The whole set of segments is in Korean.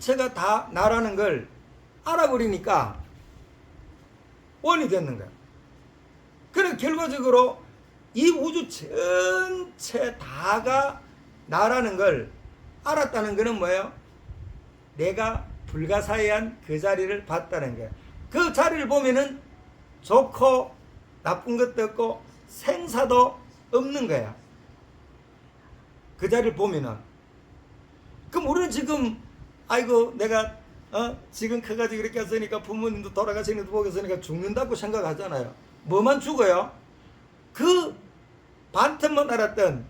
전체가 다 나라는 걸 알아버리니까 원이 됐는 거야. 그래 결과적으로 이 우주 전체 다가 나라는 걸 알았다는 거는 뭐예요? 내가 불가사의한 그 자리를 봤다는 거예요. 그 자리를 보면은 좋고 나쁜 것도 없고 생사도 없는 거야. 그 자리를 보면은 그럼 우리는 지금 아이고 내가 어 지금 커가지고 이렇게 했으니까 부모님도 돌아가시는 거 보고 있으니까 죽는다고 생각하잖아요. 뭐만 죽어요? 그 반틈만 알았던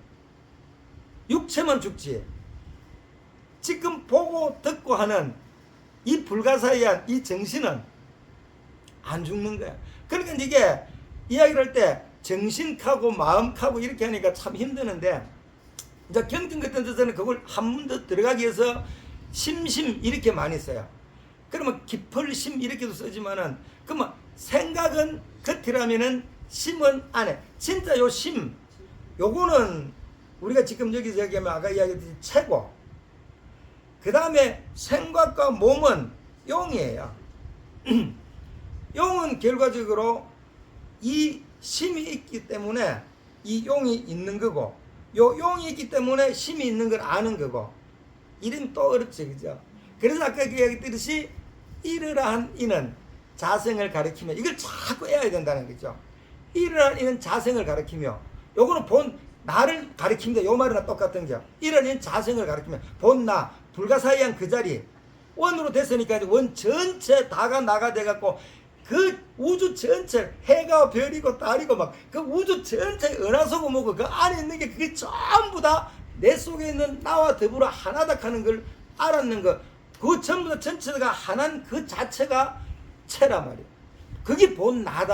육체만 죽지. 지금 보고 듣고 하는 이 불가사의한 이 정신은 안 죽는 거야. 그러니까 이게 이야기를 할 때 정신하고 마음하고 이렇게 하니까 참 힘드는데 이제 경전 같은 데서는 그걸 한 번 더 들어가기 위해서 심심 이렇게 많이 써요. 그러면 깊을심 이렇게도 쓰지만은 그러면 생각은 겉이라면은 심은 안에 진짜 요 심 요거는 우리가 지금 여기 저기 하면 아까 이야기했듯이 최고 그 다음에 생각과 몸은 용이에요. 용은 결과적으로 이 심이 있기 때문에 이 용이 있는 거고 요 용이 있기 때문에 심이 있는 걸 아는 거고 이름 또 어렵지 그죠? 그래서 아까 그 이야기했듯이 이러한 이는 자성을 가리키며 이걸 자꾸 해야 된다는 거죠. 이러한 이는 자성을 가리키며 요거는 본 나를 가리킵니다. 요 말이나 똑같은 게 이러한 이는 자성을 가리키며 본 나 불가사의한 그 자리 원으로 됐으니까 원 전체 다가 나가 돼갖고 그 우주 전체 해가 별이고 달이고 막 그 우주 전체 은하수고 뭐고 그 안에 있는 게 그게 전부 다 내 속에 있는 나와 더불어 하나다 하는 걸 알았는 거그 전부 다 전체가 하나인 그 자체가 체란 말이야 그게 본 나다